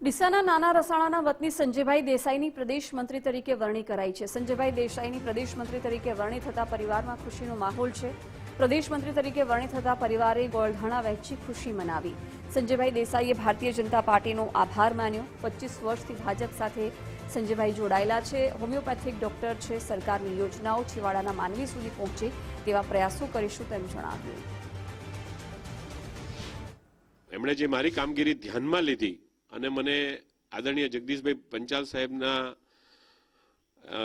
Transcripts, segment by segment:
ડીસાના નાના રસાણાના વતની સંજયભાઈ દેસાઈની પ્રદેશ મંત્રી તરીકે વરણી કરાઈ છે. સંજયભાઈ દેસાઈની પ્રદેશ મંત્રી તરીકે વરણી થતા પરિવારમાં ખુશીનો માહોલ છે. પ્રદેશ મંત્રી તરીકે વરણી થતા પરિવારે ગોળધાણા વહેંચી ખુશી મનાવી. સંજયભાઈ દેસાઈએ ભારતીય જનતા પાર્ટીનો આભાર માન્યો. પચીસ વર્ષથી ભાજપ સાથે સંજયભાઈ જોડાયેલા છે. હોમિયોપેથિક ડોક્ટર છે. સરકારની યોજનાઓ છેવાડાના માનવી સુધી પહોંચે તેવા પ્રયાસો કરીશું તેમ જણાવ્યું. એમણે જે મારી કામગીરી ધ્યાનમાં લીધી અને મને આદરણીય જગદીશભાઈ પંચાલ સાહેબના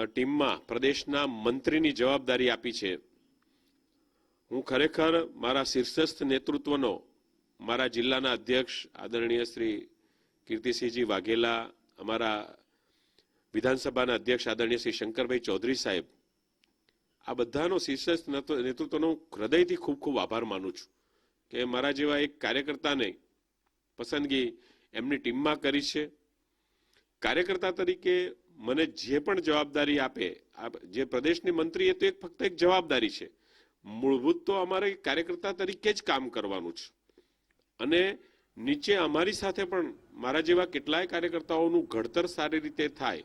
ટીમમાં પ્રદેશના મંત્રીની જવાબદારી આપી છે. હું ખરેખર મારા શીર્ષસ્થ નેતૃત્વનો મારા જિલ્લાના અધ્યક્ષ આદરણીય શ્રી કીર્તિસિંહજી વાઘેલા, અમારા વિધાનસભાના અધ્યક્ષ આદરણીય શ્રી શંકરભાઈ ચૌધરી સાહેબ, આ બધાનો શીર્ષસ્થ નેતૃ- નેતૃત્વનો હૃદયથી ખૂબ ખૂબ આભાર માનું છું કે મારા જેવા એક કાર્યકર્તાને પસંદગી એમની ટીમમાં કરી છે. કાર્યકર્તા તરીકે મને જે પણ જવાબદારી આપે જે પ્રદેશની મંત્રી એ તો એક ફક્ત એક જવાબદારી છે. મૂળભૂત તો અમારે કાર્યકર્તા તરીકે જ કામ કરવાનું છે. અને નીચે અમારી સાથે પણ મારા જેવા કેટલાય કાર્યકર્તાઓનું ઘડતર સારી રીતે થાય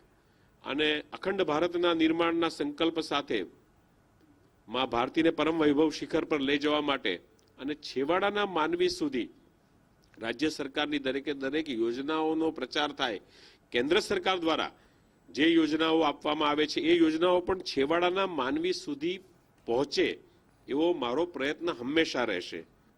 અને અખંડ ભારતના નિર્માણના સંકલ્પ સાથે મા ભારતીને પરમ વૈભવ શિખર પર લઈ જવા માટે અને છેવાડાના માનવી સુધી રાજ્ય સરકારની દરેકે દરેક યોજનાઓનો પ્રચાર થાય. કેન્દ્ર સરકાર દ્વારા જે યોજનાઓ આપવામાં આવે છે, એ યોજનાઓ પણ છેવાડાના માનવી સુધી પહોંચે એવો મારો પ્રયત્ન હંમેશા રહેશે.